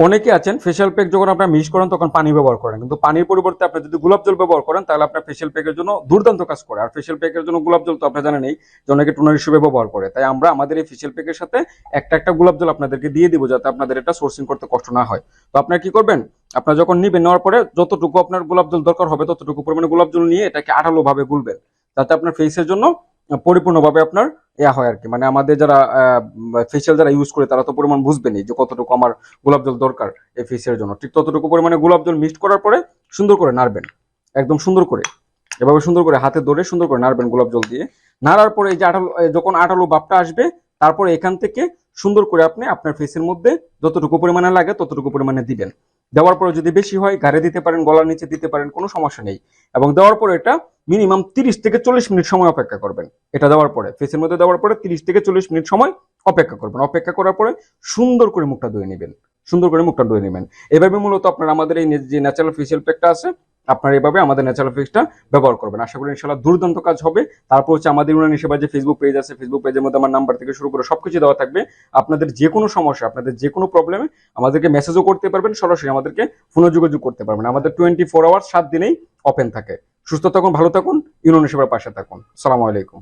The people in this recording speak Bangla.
অনেকে আছেন ফেশিয়াল প্যাক যখন আপনারা মিক্স করেন তখন পানি ব্যবহার করেন। কিন্তু পানির পরিবর্তে আপনি যদি গোলাপ জল ব্যবহার করেন, তাহলে আপনার ফেশিয়াল প্যাকের জন্য দুর্দান্ত কাজ করে। আর ফেশিয়াল প্যাকের জন্য গোলাপ জল তো আপনারা জানেন এই যে অনেকে টোনার হিসেবে ব্যবহার করে। তাই আমরা আমাদের এই ফেশিয়াল প্যাকের সাথে একটা একটা গোলাপ জল আপনাদেরকে দিয়ে দিব যাতে আপনাদের এটা সোর্সিং করতে কষ্ট না হয়। তো আপনারা কি করবেন? আপনারা যখন নিবেন, নেওয়ার পরে যতটুকু আপনার গোলাপ জল দরকার হবে, ততটুকু পরিমাণে গোলাপ জল নিয়ে এটাকে আঠালো ভাবে গুলবেন। যাতে আপনার ফেসের জন্য পরিপূর্ণভাবে আপনার ইয়া হয় আর কি। মানে আমাদের যারা ফেসিয়াল যারা ইউজ করে তারা তো পরিমাণ বুঝবেনি যে কতটুকু আমার গোলাপ জল দরকার এই ফেসিয়াল জন্য। ঠিক ততটুকু পরিমাণে গোলাপ জল মিক্সড করার পরে সুন্দর করে নাড়বেন, একদম সুন্দর করে। এভাবে সুন্দর করে হাতে ধরে সুন্দর করে নাড়বেন গোলাপ জল দিয়ে। নাড়ার পরে এই যে আঠালো যখন আঠালো ভাবটা আসবে, তারপরে এখান থেকে সুন্দর করে আপনি আপনার ফেসের মধ্যে যতটুকু পরিমাণে লাগে ততটুকু পরিমাণে দিবেন। দেওয়ার পরে যদি বেশি হয় ঘাড়ে দিতে পারেন, গলার নিচে দিতে পারেন, কোনো সমস্যা নেই। এবং দেওয়ার পরে এটা মিনিমাম তিরিশ থেকে চল্লিশ মিনিট সময় অপেক্ষা করবেন। এটা দেওয়ার পরে ফেসের মধ্যে দেওয়ার পরে তিরিশ থেকে চল্লিশ মিনিট সময় অপেক্ষা করবেন। অপেক্ষা করার পরে সুন্দর করে মুখটা ধুয়ে নেবেন। সুন্দর করে মুখটা ধুয়ে নেবেন। এভাবে মূলত আপনার আমাদের এই যে ন্যাচারাল ফেসিয়াল প্যাকটা আছে আপনার এভাবে আমাদের ন্যাচারাল ফিক্সটা ব্যবহার করবেন। আশা করি ইনশাল্লাহ দুর্দান্ত কাজ হবে। তারপর হচ্ছে আমাদের ইউনিয়ন সেবা যে ফেসবুক পেজ আছে ফেসবুক পেজের মধ্যে আমার নাম্বার থেকে শুরু করে সবকিছু দেওয়া থাকবে। আপনাদের যে কোনো সমস্যা, আপনাদের যে কোনো প্রবলেমে আমাদেরকে মেসেজও করতে পারবেন, সরাসরি আমাদেরকে ফোনে যোগাযোগ করতে পারবেন। আমাদের টোয়েন্টি ফোর আওয়ার্স সাত দিনেই ওপেন থাকে। সুস্থ থাকুন, ভালো থাকুন, ইউনিয়ন সেবার পাশে থাকুন। সালামু আলাইকুম।